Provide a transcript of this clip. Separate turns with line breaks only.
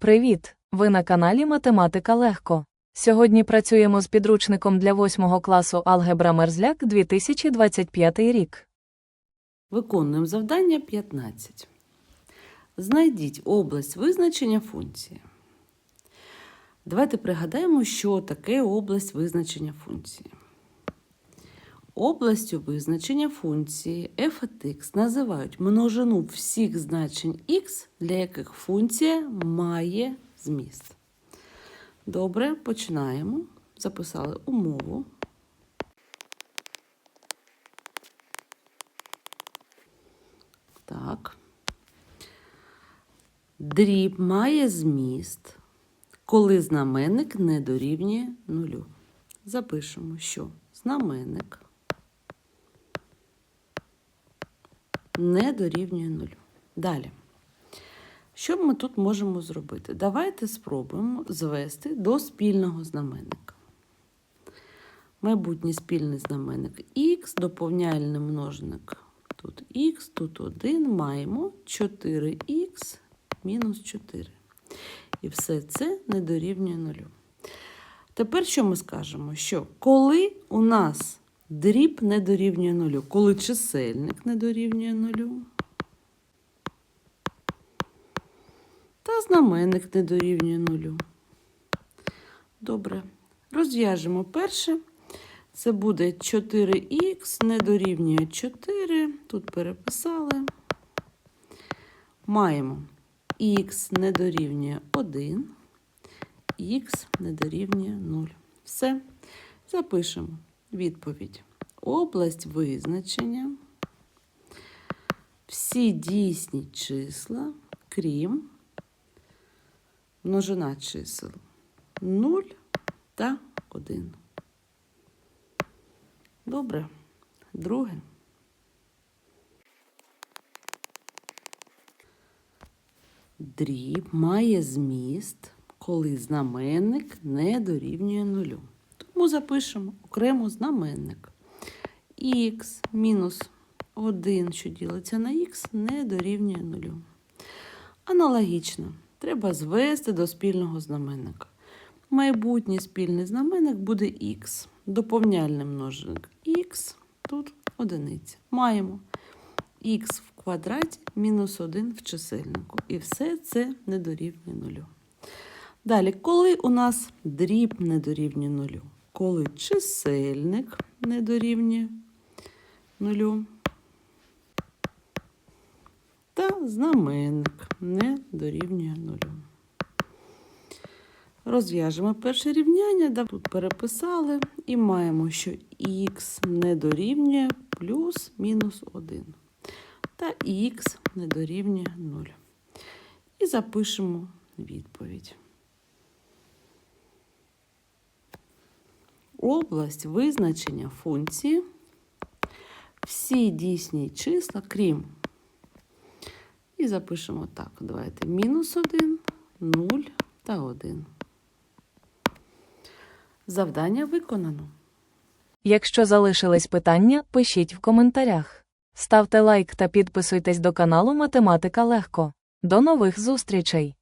Привіт! Ви на каналі Математика Легко. Сьогодні працюємо з підручником для 8 класу Алгебра Мерзляк 2025 рік.
Виконуємо завдання 15. Знайдіть область визначення функції. Давайте пригадаємо, що таке область визначення функції. Областю визначення функції f от x називають множину всіх значень x, для яких функція має зміст. Добре, починаємо. Записали умову. Так. Дріб має зміст, коли знаменник не дорівнює нулю. Запишемо, що знаменник не дорівнює нулю. Далі. Що ми тут можемо зробити? Давайте спробуємо звести до спільного знаменника. Майбутній спільний знаменник х, доповняльний множник тут х, тут 1, маємо 4х мінус 4. І все це не дорівнює нулю. Тепер що ми скажемо? Що коли у нас дріб не дорівнює нулю, коли чисельник не дорівнює нулю, та знаменник не дорівнює нулю. Добре. Розв'яжемо перше. Це буде 4х не дорівнює 4. Тут переписали. Маємо х не дорівнює 1, х не дорівнює 0. Все. Запишемо відповідь. Область визначення. Всі дійсні числа, крім множина чисел 0 та 1. Добре. Друге. Дріб має зміст, коли знаменник не дорівнює нулю. Тому запишемо окремо знаменник. х мінус 1, що ділиться на х, не дорівнює нулю. Аналогічно, треба звести до спільного знаменника. Майбутній спільний знаменник буде х. Доповняльний множник х, тут одиниця. Маємо х в квадраті мінус 1 в чисельнику. І все це не дорівнює нулю. Далі, коли у нас дріб не дорівнює нулю? Коли чисельник не дорівнює нулю. Та знаменник не дорівнює нулю. Розв'яжемо перше рівняння, тут переписали і маємо, що х не дорівнює плюс мінус 1. Та х не дорівнює 0. І запишемо відповідь. Область визначення функції. Всі дійсні числа, крім. І запишемо так. Давайте мінус 1, 0 та 1. Завдання виконано.
Якщо залишились питання, пишіть в коментарях. Ставте лайк та підписуйтесь до каналу Математика Легко. До нових зустрічей!